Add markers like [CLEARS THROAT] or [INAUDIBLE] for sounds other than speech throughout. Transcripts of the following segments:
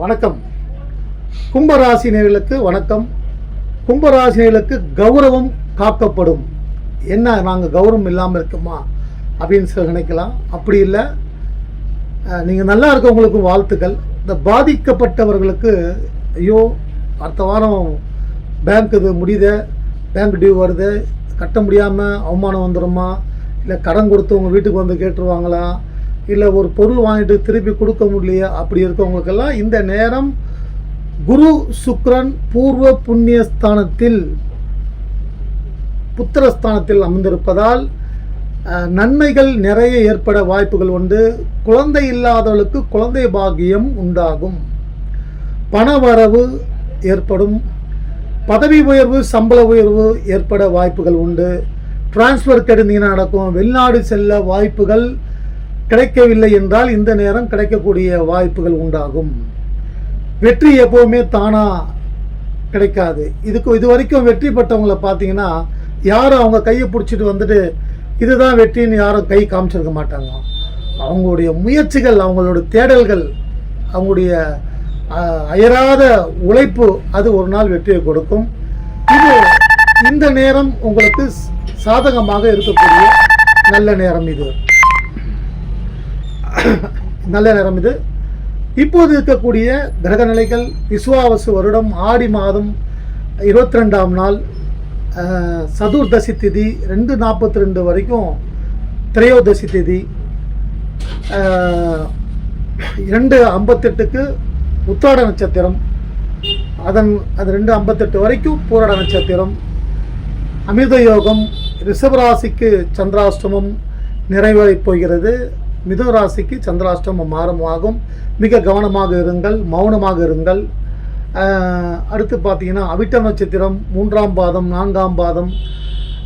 வணக்கம். கும்பராசினியர்களுக்கு வணக்கம். கும்பராசினியர்களுக்கு கௌரவம் காக்கப்படும். என்ன நாங்கள் கௌரவம் இல்லாமல் இருக்கோமா? அப்படின்னு சில நினைக்கலாம். அப்படி இல்லை. நீங்கள் நல்லா இருக்கவங்களுக்கு வாழ்த்துக்கள். இந்த பாதிக்கப்பட்டவர்களுக்கு ஐயோ அடுத்த வாரம் பேங்க் இது முடியுது பேங்க் டியூ வருது கட்ட முடியாமல் அவமானம் வந்துடுமா இல்லை கடன் கொடுத்து உங்கள் வீட்டுக்கு வந்து கேட்டுருவாங்களா? இல்லை ஒரு பொருள் வாங்கிட்டு திருப்பி கொடுக்க முடியலையா? அப்படி இருக்கவங்களுக்கெல்லாம் இந்த நேரம் குரு சுக்ரன் பூர்வ புண்ணியஸ்தானத்தில் புத்திரஸ்தானத்தில் அமர்ந்திருப்பதால் நன்மைகள் நிறைய ஏற்பட வாய்ப்புகள் உண்டு. குழந்தை இல்லாதவர்களுக்கு குழந்தை பாகியம் உண்டாகும். பணவரவு ஏற்படும். பதவி உயர்வு சம்பள உயர்வு ஏற்பட வாய்ப்புகள் உண்டு. டிரான்ஸ்ஃபர் கிடைந்தீங்கன்னா நடக்கும். வெளிநாடு செல்ல வாய்ப்புகள் கிடைக்கவில்லை என்றால் இந்த நேரம் கிடைக்கக்கூடிய வாய்ப்புகள் உண்டாகும். வெற்றி எப்போவுமே தானா கிடைக்காது. இதுக்கு இது வரைக்கும் வெற்றி பெற்றவங்களை பார்த்தீங்கன்னா யாரும் அவங்க கையை பிடிச்சிட்டு வந்துட்டு இதுதான் வெற்றின்னு யாரும் கை காமிச்சிருக்க மாட்டாங்க. அவங்களுடைய முயற்சிகள் அவங்களோட தேடல்கள் அவங்களுடைய அயராத உழைப்பு அது ஒரு நாள் வெற்றியை கொடுக்கும். இது இந்த நேரம் உங்களுக்கு சாதகமாக இருக்கக்கூடிய நல்ல நேரம் இது. [COUGHS] நல்ல நேரம் இது. இப்போது இருக்கக்கூடிய கிரக நிலைகள் விசுவாவசு வருடம் ஆடி மாதம் இருபத்தி ரெண்டாம் நாள் சதுர்தசி திதி ரெண்டு நாற்பத்தி ரெண்டு வரைக்கும் திரையோதசி திதி ரெண்டு இரண்டு ஐம்பத்தெட்டுக்கு உத்தாட நட்சத்திரம் அதன் அது ரெண்டு ஐம்பத்தெட்டு வரைக்கும் பூராட நட்சத்திரம் அமிர்த யோகம் ரிஷபராசிக்கு சந்திராஷ்டமம் நிறைவடைப் போகிறது. மிதுராசிக்கு சந்திராஷ்டமம் மாறமாகும் மிக கவனமாக இருங்கள் மௌனமாக இருங்கள். அடுத்து பார்த்தீங்கன்னா அவிட்ட நட்சத்திரம் மூன்றாம் பாதம் நான்காம் பாதம்.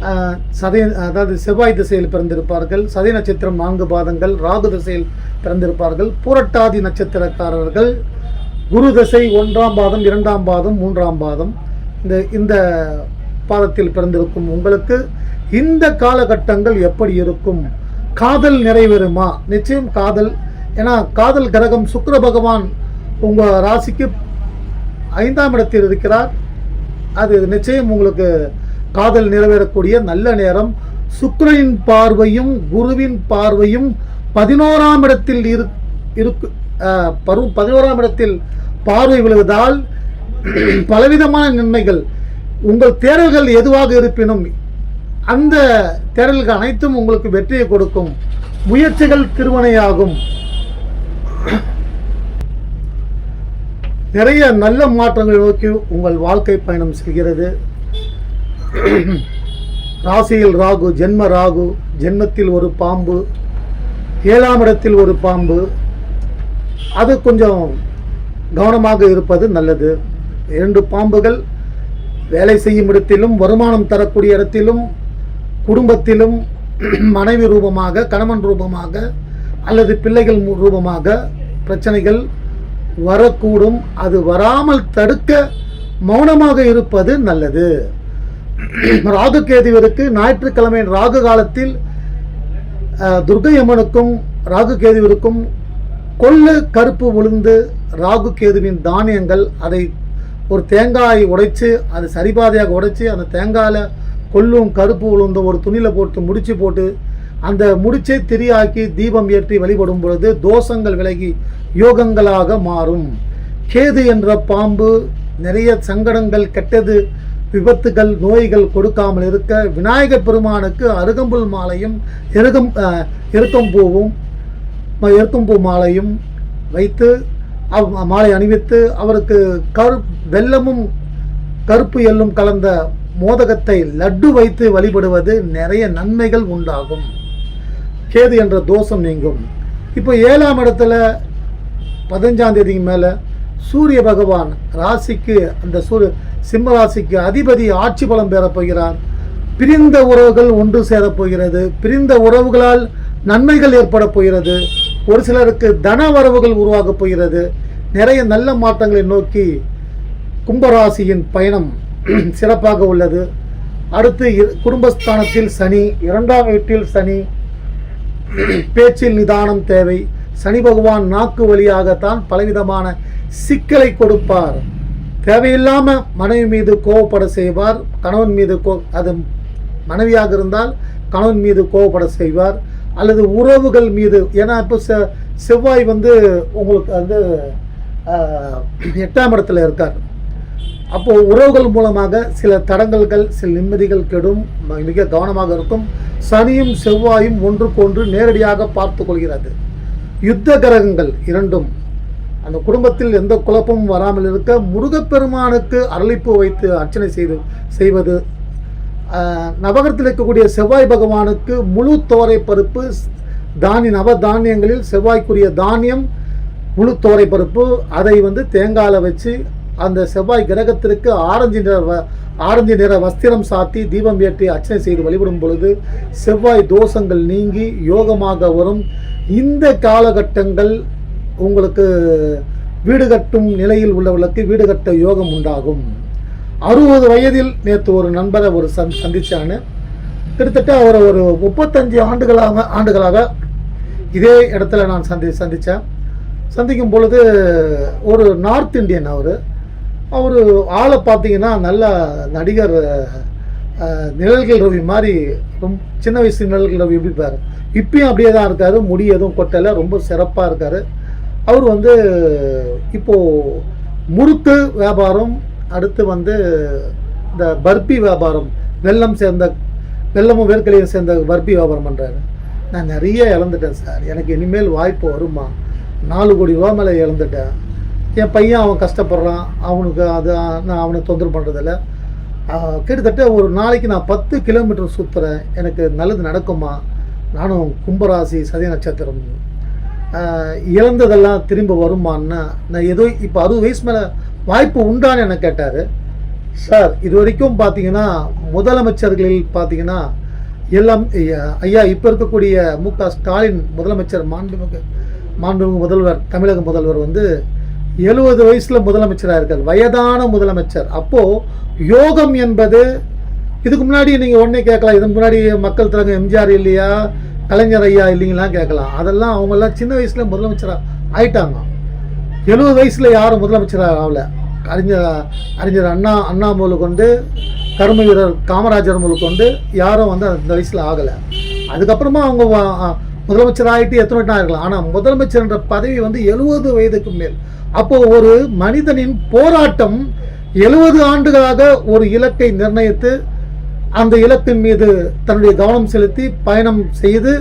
ஆஹ், சதய அதாவது செவ்வாய் திசையில் பிறந்திருப்பார்கள். சதய நட்சத்திரம் நான்கு பாதங்கள் ராகு திசையில் பிறந்திருப்பார்கள். பூரட்டாதி நட்சத்திரக்காரர்கள். குரு திசை ஒன்றாம் பாதம் இரண்டாம் பாதம் மூன்றாம் பாதம். இந்த இந்த பாதத்தில் பிறந்திருக்கும் உங்களுக்கு இந்த காலகட்டங்கள் எப்படி இருக்கும்? காதல் நிறைவேறுமா? நிச்சயம் காதல். ஏன்னா காதல் கிரகம் சுக்கர பகவான் உங்கள் ராசிக்கு ஐந்தாம் இடத்தில் இருக்கிறார். அது நிச்சயம் உங்களுக்கு காதல் நிறைவேறக்கூடிய நல்ல நேரம். சுக்கரனின் பார்வையும் குருவின் பார்வையும் பதினோராம் இடத்தில் இரு இருக்கு பரு பதினோராம் இடத்தில் பார்வை விழுவதால் பலவிதமான நன்மைகள். உங்கள் தேடல்கள் எதுவாக இருப்பினும் அந்த தேடல்கள் அனைத்தும் உங்களுக்கு வெற்றியை கொடுக்கும். முயற்சிகள் திருவனையாகும் நிறைய நல்ல மாற்றங்களை நோக்கி உங்கள் வாழ்க்கை பயணம் செல்கிறது. ராசியில் ராகு ஜென்ம ராகு ஜென்மத்தில் ஒரு பாம்பு ஏழாம் இடத்தில் ஒரு பாம்பு. அது கொஞ்சம் கவனமாக இருப்பது நல்லது. இரண்டு பாம்புகள் வேலை செய்யும் இடத்திலும் வருமானம் தரக்கூடிய இடத்திலும் குடும்பத்திலும் மனைவி ரூபமாக கணவன் ரூபமாக அல்லது பிள்ளைகள் ரூபமாக பிரச்சனைகள் வரக்கூடும். அது வராமல் தடுக்க மௌனமாக இருப்பது நல்லது. ராகு கேதுவிற்கு ஞாயிற்றுக்கிழமை ராகு காலத்தில் அஹ், துர்க்கை அம்மனுக்கும் ராகு கேதுவிற்கும் கொள்ளு கருப்பு உளுந்து ராகு கேதுவின் தானியங்கள் அதை ஒரு தேங்காய் உடைச்சு அது சரிபாதையாக உடைச்சு அந்த தேங்காயில் கொள்ளும் கருப்பு உளுந்தும் ஒரு துணியில் போட்டு முடிச்சு போட்டு அந்த முடிச்சை திரியாக்கி தீபம் ஏற்றி வழிபடும் பொழுது தோஷங்கள் விலகி யோகங்களாக மாறும். கேது என்ற பாம்பு நிறைய சங்கடங்கள் கெட்டது விபத்துகள் நோய்கள் கொடுக்காமல் இருக்க விநாயகர் பெருமானுக்கு அருகம்புல் மாலையும் எருகம் எருக்கம்பூவும் ம- எருக்கம்பூ மாலையும் வைத்து அவ் மாலை அணிவித்து அவருக்கு கரு வெல்லமும் கருப்பு எல்லும் கலந்த மோதகத்தை லட்டு வைத்து வழிபடுவது நிறைய நன்மைகள் உண்டாகும். கேது என்ற தோஷம் நீங்கும். இப்போ ஏழாம் இடத்துல பதினஞ்சாம் தேதிக்கு மேலே சூரிய பகவான் ராசிக்கு அந்த சூரிய சிம்ம ராசிக்கு அதிபதி ஆட்சி பலம் பெறப்போகிறார் பிரிந்த உறவுகள் ஒன்று சேரப் போகிறது. பிரிந்த உறவுகளால் நன்மைகள் ஏற்பட போகிறது. ஒரு சிலருக்கு தன வரவுகள் உருவாகப் போகிறது. நிறைய நல்ல மாற்றங்களை நோக்கி கும்பராசியின் பயணம் [CLEARS THROAT] சிறப்பாக உள்ளது. அடுத்து இ- குடும்பஸ்தானத்தில் சனி இரண்டாம் வீட்டில் சனி [CLEARS THROAT] பேச்சில் நிதானம் தேவை. சனி பகவான் நாக்கு வழியாகத்தான் பலவிதமான சிக்கலை கொடுப்பார். தேவையில்லாமல் மனைவி மீது கோவப்பட செய்வார். கணவன் மீது கோ அது மனைவியாக இருந்தால் கணவன் மீது கோவப்பட செய்வார். அல்லது உறவுகள் மீது ஏன்னா இப்போ செ செவ்வாய் வந்து உங்களுக்கு வந்து எட்டாம் இடத்துல இருக்கார். அப்போது உறவுகள் மூலமாக சில தடங்கல்கள் சில நிம்மதிகள் கெடும். மிக கவனமாக இருக்கும். சனியும் செவ்வாயும் ஒன்றுக்கொன்று நேரடியாக பார்த்து கொள்கிறது. யுத்த கிரகங்கள் இரண்டும். அந்த குடும்பத்தில் எந்த குழப்பமும் வராமல் இருக்க முருகப்பெருமானுக்கு அரளிப்பு வைத்து அர்ச்சனை செய்து செய்வது நவகரத்தில் இருக்கக்கூடிய செவ்வாய் பகவானுக்கு முழு தோரை பருப்பு தானிய நவ தானியங்களில் செவ்வாய்க்குரிய தானியம் முழு தோரை பருப்பு அதை வந்து தேங்காயில் வச்சு அந்த செவ்வாய் கிரகத்திற்கு ஆரஞ்சு நிற வ- ஆரஞ்சு நிற வஸ்திரம் சாத்தி தீபம் ஏற்றி அர்ச்சனை செய்து வழிபடும் பொழுது செவ்வாய் தோஷங்கள் நீங்கி யோகமாக வரும். இந்த காலகட்டங்கள் உங்களுக்கு வீடு கட்டும் நிலையில் உள்ளவர்களுக்கு வீடு கட்ட யோகம் உண்டாகும். அறுபது வயதில் நேற்று ஒரு நண்பரை ஒரு சந் சந்திச்சான்னு கிட்டத்தட்ட அவரை ஒரு முப்பத்தஞ்சு ஆண்டுகளாக ஆண்டுகளாக இதே இடத்துல நான் சந்தி சந்தித்தேன் சந்திக்கும் பொழுது ஒரு நார்த் இந்தியன் அவர். அவர் ஆளை பார்த்தீங்கன்னா நல்ல நடிகர் நிழல்கள் ரவி மாதிரி ரொம்ப சின்ன வயசு நிழல்கள் ரவி எப்படி இருப்பார்? இப்பயும் அப்படியே தான் இருக்கார். முடி எதுவும் கொட்டலை. ரொம்ப சிறப்பாக இருக்கார். அவர் வந்து இப்போது முறுக்கு வியாபாரம் அடுத்து வந்து இந்த பர்பி வியாபாரம் வெல்லம் சேர்ந்த வெல்லமும் வேர்க்கலையும் சேர்ந்த பர்பி வியாபாரம் பண்ணுறாரு நான் நிறைய இழந்துட்டேன் சார். எனக்கு இனிமேல் வாய்ப்பு வருமா? நாலு கோடி ரூபா மேலே இழந்துட்டேன். என் பையன் அவன் கஷ்டப்படுறான். அவனுக்கு அது நான் அவனை தொந்தரவு பண்ணுறதில்ல கிட்டத்தட்ட ஒரு நாளைக்கு நான் பத்து கிலோமீட்டர் சுற்றுறேன் எனக்கு நல்லது நடக்குமா? நானும் கும்பராசி சதய நட்சத்திரம். இழந்ததெல்லாம் திரும்ப வருமான்னா நான் ஏதோ இப்போ அறுபது வயசு மேலே வாய்ப்பு உண்டான்னு என்ன கேட்டார். சார் இது வரைக்கும் பார்த்தீங்கன்னா முதலமைச்சர்களில் பார்த்தீங்கன்னா எல்லாம் ஐயா- ஐயா இப்போ இருக்கக்கூடிய மு க ஸ்டாலின் முதலமைச்சர் மாண்புமிகு மாண்புமிகு முதல்வர் தமிழக முதல்வர் வந்து எழுபது வயசில் முதலமைச்சராக இருக்கார். வயதான முதலமைச்சர். அப்போது யோகம் என்பது இதுக்கு முன்னாடி நீங்கள் உடனே கேட்கலாம். இதுக்கு முன்னாடி மக்கள் தலைவர் எம்ஜிஆர் இல்லையா கலைஞர் ஐயா இல்லைங்களாம் கேட்கலாம். அதெல்லாம் அவங்கெல்லாம் சின்ன வயசுல முதலமைச்சராக ஆயிட்டாங்க. எழுபது வயசில் யாரும் முதலமைச்சராக ஆகல. அறிஞர் அறிஞர் அண்ணா அண்ணா முதல் கொண்டு கரும வீரர் காமராஜர் முதல் கொண்டு யாரும் வந்து அந்த வயசில் ஆகலை. அதுக்கப்புறமா அவங்க வ- முதலமைச்சர் ஆகிட்டு எத்தனை வட்டம் இருக்கலாம் ஆனால் முதலமைச்சர்ன்ற பதவி வந்து எழுபது வயதுக்கு மேல். அப்போ ஒரு மனிதனின் போராட்டம் எழுபது ஆண்டுகளாக ஒரு இலக்கை நிர்ணயித்து அந்த இலக்கின் மீது தன்னுடைய கவனம் செலுத்தி பயணம் செய்து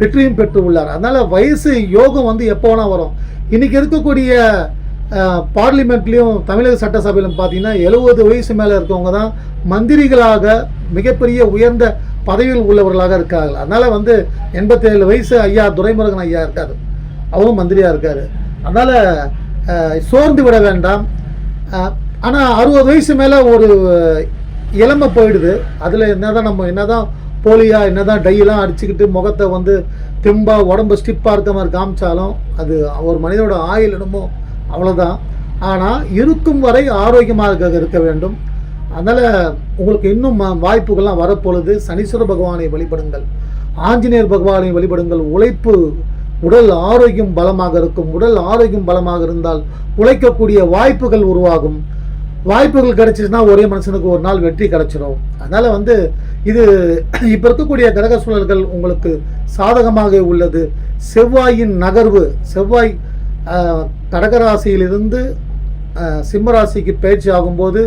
வெற்றியும் பெற்று உள்ளார். அதனால் வயசு யோகம் வந்து எப்போ வேணால் வரும். இன்னைக்கு இருக்கக்கூடிய பார்லிமெண்ட்லேயும் தமிழக சட்டசபையிலும் பார்த்தீங்கன்னா எழுபது வயசு மேலே இருக்கவங்க தான் மந்திரிகளாக மிகப்பெரிய உயர்ந்த பதவியில் உள்ளவர்களாக இருக்கார்கள். அதனால் வந்து எண்பத்தேழு வயசு ஐயா துரைமுருகன் ஐயா இருக்காரு. அவரும் மந்திரியாக இருக்கார். அதனால் சோர்ந்து விட வேண்டாம். ஆனால் அறுபது வயசு மேலே ஒரு இளமை போயிடுது. அதில் என்ன தான் நம்ம என்ன தான் போலியா என்னதான் டையெல்லாம் அடிச்சுக்கிட்டு முகத்தை வந்து தெம்பாக உடம்பு ஸ்டிப்பாக இருக்க மாதிரி காமிச்சாலும் அது ஒரு மனிதனோட ஆயில் என்னமோ அவ்வளோதான் ஆனால் இருக்கும் வரை ஆரோக்கியமாக இருக்க இருக்க வேண்டும். அதனால் உங்களுக்கு இன்னும் வாய்ப்புகள்லாம் வரப்பொழுது சனீஸ்வர பகவானை வழிபடுங்கள். ஆஞ்சநேயர் பகவானை வழிபடுங்கள். உழைப்பு உடல் ஆரோக்கியம் பலமாக இருக்கும். உடல் ஆரோக்கியம் பலமாக இருந்தால் உழைக்கக்கூடிய வாய்ப்புகள் உருவாகும். வாய்ப்புகள் கிடைச்சிச்சுன்னா ஒரே மனுஷனுக்கு ஒரு நாள் வெற்றி கிடைச்சிடும் அதனால் வந்து இது [CLEARS THROAT] இப்போ இருக்கக்கூடிய கிரக சூழல்கள் உங்களுக்கு சாதகமாக உள்ளது. செவ்வாயின் நகர்வு செவ்வாய் கடகராசியிலிருந்து சிம்மராசிக்கு பயிற்சி ஆகும்போது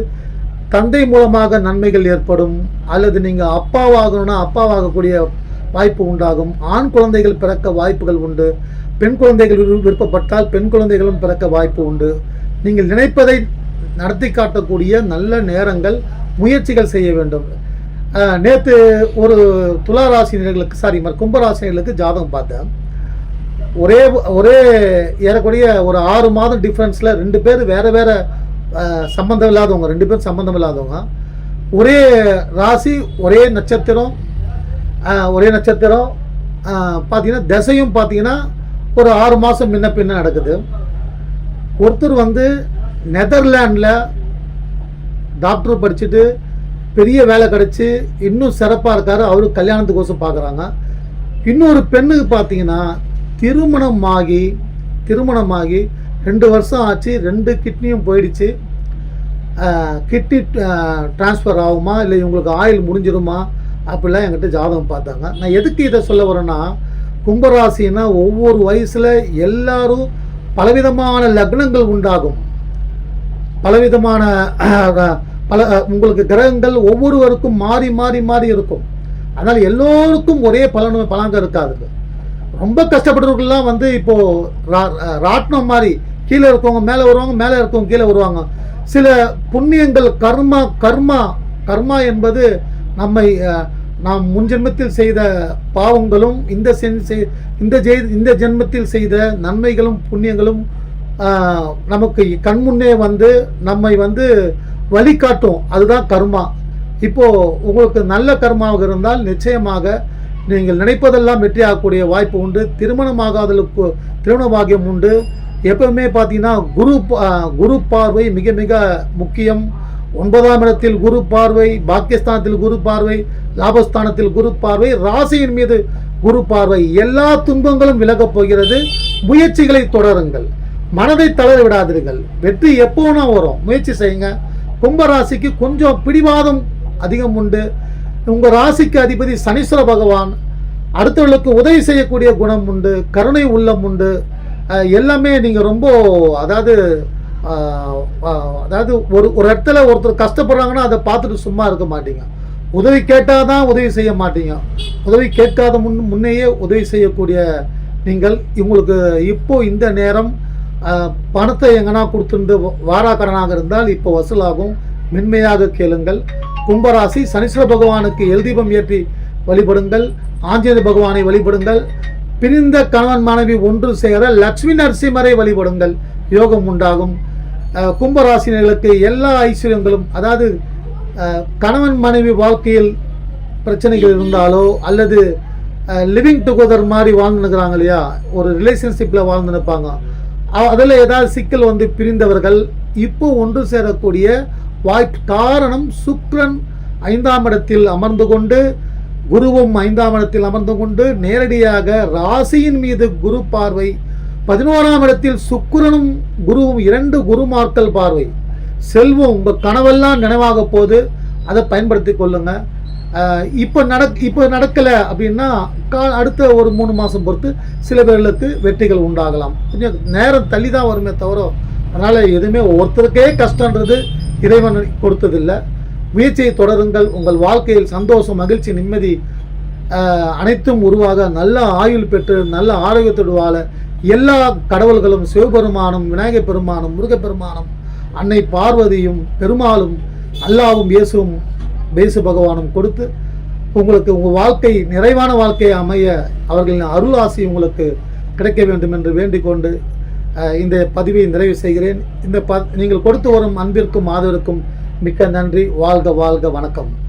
தந்தை மூலமாக நன்மைகள் ஏற்படும். அல்லது நீங்கள் அப்பாவாகணும்னா அப்பாவாகக்கூடிய வாய்ப்பு உண்டாகும். ஆண் குழந்தைகள் பிறக்க வாய்ப்புகள் உண்டு. பெண் குழந்தைகள் விருப்பப்பட்டால் பெண் குழந்தைகளும் பிறக்க வாய்ப்பு உண்டு. நீங்கள் நினைப்பதை நடத்தி காட்டக்கூடிய நல்ல நேரங்கள் முயற்சிகள் செய்ய வேண்டும். நேற்று ஒரு துளாராசினியர்களுக்கு சாரி கும்பராசினியர்களுக்கு ஜாதகம் பார்த்தேன். ஒரே ஒரே ஏறக்குறைய ஒரு ஆறு மாதம் டிஃப்ரென்ஸில் ரெண்டு பேர் வேறு வேறு சம்மந்தம் இல்லாதவங்க ரெண்டு பேரும் சம்மந்தம் இல்லாதவங்க. ஒரே ராசி ஒரே நட்சத்திரம் ஒரே நட்சத்திரம். பார்த்தீங்கன்னா திசையும் பார்த்தீங்கன்னா ஒரு ஆறு மாதம் முன்ன பின்ன நடக்குது. ஒருத்தர் வந்து நெதர்லாண்டில் டாக்டர் படிச்சுட்டு பெரிய வேலை கிடச்சி இன்னும் சிறப்பாக இருக்கார் அவரு கல்யாணத்துக்கோசம் பார்க்குறாங்க இன்னொரு பெண்ணுக்கு பார்த்தீங்கன்னா திருமணமாகி திருமணமாகி ரெண்டு வருஷம் ஆச்சு ரெண்டு கிட்னியும் போயிடுச்சு. கிட்னி ட்ரான்ஸ்ஃபர் ஆகுமா இல்லை இவங்களுக்கு ஆயில் முடிஞ்சிருமா அப்படிலாம் என்கிட்ட ஜாதகம் பார்த்தாங்க. நான் எதுக்கு இதை சொல்ல வரேன்னா கும்பராசின்னா ஒவ்வொரு வயசில் எல்லாரும் பலவிதமான லக்னங்கள் உண்டாகும். பலவிதமான பல உங்களுக்கு கிரகங்கள் ஒவ்வொருவருக்கும் மாறி மாறி மாறி இருக்கும். அதனால் எல்லோருக்கும் ஒரே பலன் பலங்க இருக்காது. ரொம்ப கஷ்டப்படுறவர்கள்லாம் வந்து இப்போது ரா ராட்டினம் மாதிரி கீழே இருக்கவங்க மேலே வருவாங்க மேலே இருக்கவங்க கீழே வருவாங்க. சில புண்ணியங்கள் கர்மா கர்மா கர்மா என்பது நம்மை நாம் நாம் முன்ஜென்மத்தில் செய்த பாவங்களும் இந்த சென் செய்- இந்த ஜெய் இந்த ஜென்மத்தில் செய்த நன்மைகளும் புண்ணியங்களும் நமக்கு கண்முன்னே வந்து நம்மை வந்து வழிகாட்டும். அதுதான் கர்மா. இப்போது உங்களுக்கு நல்ல கர்மாவாக இருந்தால் நிச்சயமாக நீங்கள் நினைப்பதெல்லாம் வெற்றியாகக்கூடிய வாய்ப்பு உண்டு. திருமணமாகாதலுக்கு திருமண பாகியம் உண்டு. எப்பவுமே பார்த்தீங்கன்னா குரு குரு பார்வை மிக மிக முக்கியம். ஒன்பதாம் இடத்தில் குரு பார்வை பாக்கியஸ்தானத்தில் குரு பார்வை லாபஸ்தானத்தில் குரு பார்வை ராசியின் மீது குரு பார்வை. எல்லா துன்பங்களும் விலகப் போகிறது. முயற்சிகளை தொடருங்கள். மனதை தளர விடாதீர்கள். வெற்றி எப்போனா வரும். முயற்சி செய்யுங்க. கும்பராசிக்கு கொஞ்சம் பிடிவாதம் அதிகம் உண்டு. உங்கள் ராசிக்கு அதிபதி சனீஸ்வர பகவான். அடுத்தவர்களுக்கு உதவி செய்யக்கூடிய குணம் உண்டு. கருணை உள்ளம் உண்டு. எல்லாமே நீங்கள் ரொம்ப அதாவது அதாவது ஒரு ஒரு இடத்துல ஒருத்தர் கஷ்டப்படுறாங்கன்னா அதை பார்த்துட்டு சும்மா இருக்க மாட்டீங்க. உதவி கேட்டால் தான் உதவி செய்ய மாட்டீங்க. உதவி கேட்காத முன் முன்னையே உதவி செய்யக்கூடிய நீங்கள் இவங்களுக்கு இப்போது இந்த நேரம் பணத்தை எங்கன்னா கொடுத்துருந்து வாராக்கடனாக இருந்தால் இப்போ வசூலாகும். மென்மையாக கேளுங்கள். கும்பராசி சனீஸ்வர பகவானுக்கு எல்தீபம் ஏற்றி வழிபடுங்கள். ஆஞ்சநேய பகவானை வழிபடுங்கள். பிரிந்த கணவன் மனைவி ஒன்று சேர லட்சுமி நரசிம்மரை வழிபடுங்கள். யோகம் உண்டாகும். கும்பராசினர்களுக்கு எல்லா ஐஸ்வர்யங்களும் அதாவது கணவன் மனைவி வாழ்க்கையில் பிரச்சனைகள் இருந்தாலோ அல்லது லிவிங் டுகெதர் மாதிரி வாழ்ந்துனுக்குறாங்க இல்லையா? ஒரு ரிலேஷன்ஷிப்பில் வாழ்ந்து நிற்பாங்க அதில் ஏதாவது சிக்கல் வந்து பிரிந்தவர்கள் இப்போ ஒன்று சேரக்கூடிய வாய்ப்பு காரணம் சுக்ரன் ஐந்தாம் இடத்தில் அமர்ந்து கொண்டு குருவும் ஐந்தாம் இடத்தில் அமர்ந்து கொண்டு நேரடியாக ராசியின் மீது குரு பார்வை பதினோராம் இடத்தில் சுக்கிரனும் குருவும் இரண்டு குருமார்கள் பார்வை. செல்வம் உங்கள் கனவெல்லாம் நினைவாக போது அதை பயன்படுத்தி கொள்ளுங்க. இப்போ நடக் இப்போ நடக்கலை அப்படின்னா கா அடுத்த ஒரு மூணு மாதம் பொறுத்து சில பேர்களுக்கு வெற்றிகள் உண்டாகலாம். கொஞ்சம் நேரம் தள்ளி தான் வருமே தவிர அதனால் எதுவுமே ஒருத்தருக்கே கஷ்டன்றது இறைவன் கொடுத்ததில்லை. முயற்சியை தொடருங்கள். உங்கள் வாழ்க்கையில் சந்தோஷம் மகிழ்ச்சி நிம்மதி அனைத்தும் உருவாக நல்ல ஆயுள் பெற்று நல்ல ஆரோக்கியத்தோடு வாழ எல்லா கடவுள்களும் சிவபெருமானும் விநாயகப் பெருமானும் முருகப்பெருமானும் அன்னை பார்வதியும் பெருமாளும் அல்லாவும் இயேசுவும் பேசு பகவானும் கொடுத்து உங்களுக்கு உங்கள் வாழ்க்கை நிறைவான வாழ்க்கையை அமைய அவர்களின் அருள் ஆசி உங்களுக்கு கிடைக்க வேண்டும் என்று வேண்டிக்கொண்டு இந்த பதிவை நிறைவு செய்கிறேன். இந்த ப நீங்கள் கொடுத்து வரும் அன்பிற்கும் ஆதரவுக்கும் மிக்க நன்றி. வாழ்க வாழ்க வணக்கம்.